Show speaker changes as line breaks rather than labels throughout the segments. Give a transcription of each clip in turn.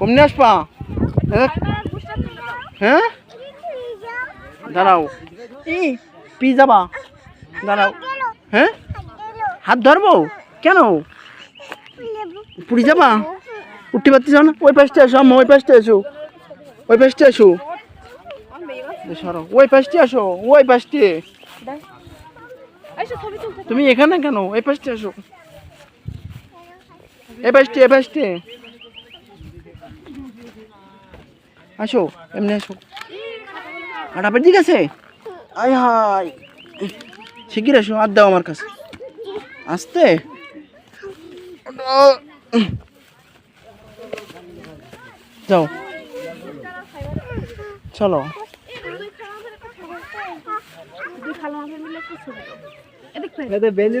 কমনি আসবা? হ্যাঁ? হ্যাঁ? দাঁড়াও। পি যাবা? দাঁড়াও। হ্যাঁ? হাত ধরবো? কেন? পুরী যাবা? উঠতে পারতে যাও না? ওই পাশটা এসো, আম্মা, ওই পাশটা এসো। ওই পাশটা সরো, ওই পাশটা আসো ওই পাশটি তুমি এখানে কেন? এই পাশটা এসো। এই পাশটে এই পাশটে আসো এমনি আসো। হাঁটাপের দিক আছে আয় হাই শিগগির আসো আর দাও আমার কাছে। আসতে? যাও। চলো।
বেঞ্চে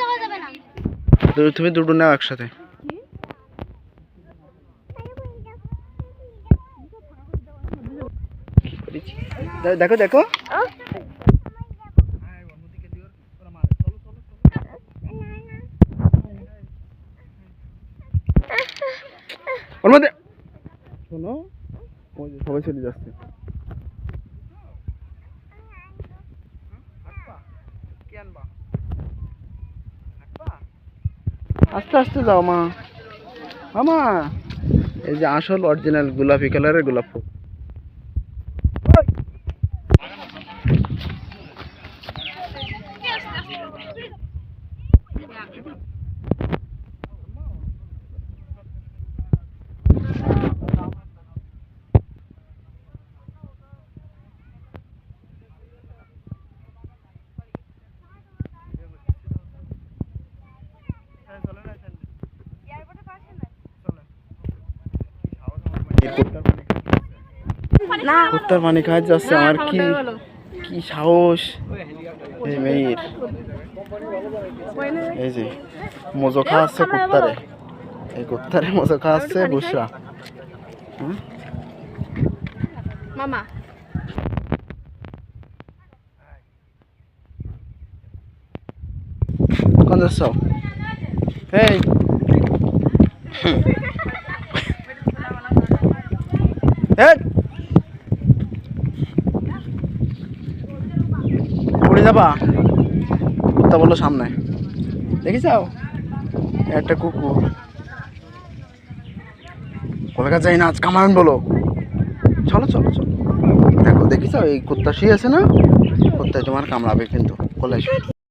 যাওয়া যাবে না।
তুমি দুটো নাও একসাথে। দেখো দেখো। ওর মধ্যে শোনো সবাই চলে যাচ্ছে। আস্তে আস্তে যাও মা। মামা এই যে আসল অরিজিনাল গোলাপি কালারের গোলাপ ফুল। কুত্তার পানি খাওয়া যাচ্ছে আমার কি কি সাহস? এই মেয়ের। এই যে মজো খাওয়াচ্ছে কুত্তারে। এই কুত্তারে মজো খাওয়াচ্ছে বুসরা?
মামা।
কোন যাচ্ছ? এই এই উড়ে যাবা? কুত্তা বলল সামনে। দেখি যাও। একটা কুকুর। কলকাতা যাই না আজ কামারন বলো। চলো চলো চলো। দেখো, দেখি এই কুত্তা শুয়ে আছে না? কুত্তায় তোমার কামড়াবে কিন্তু। কলে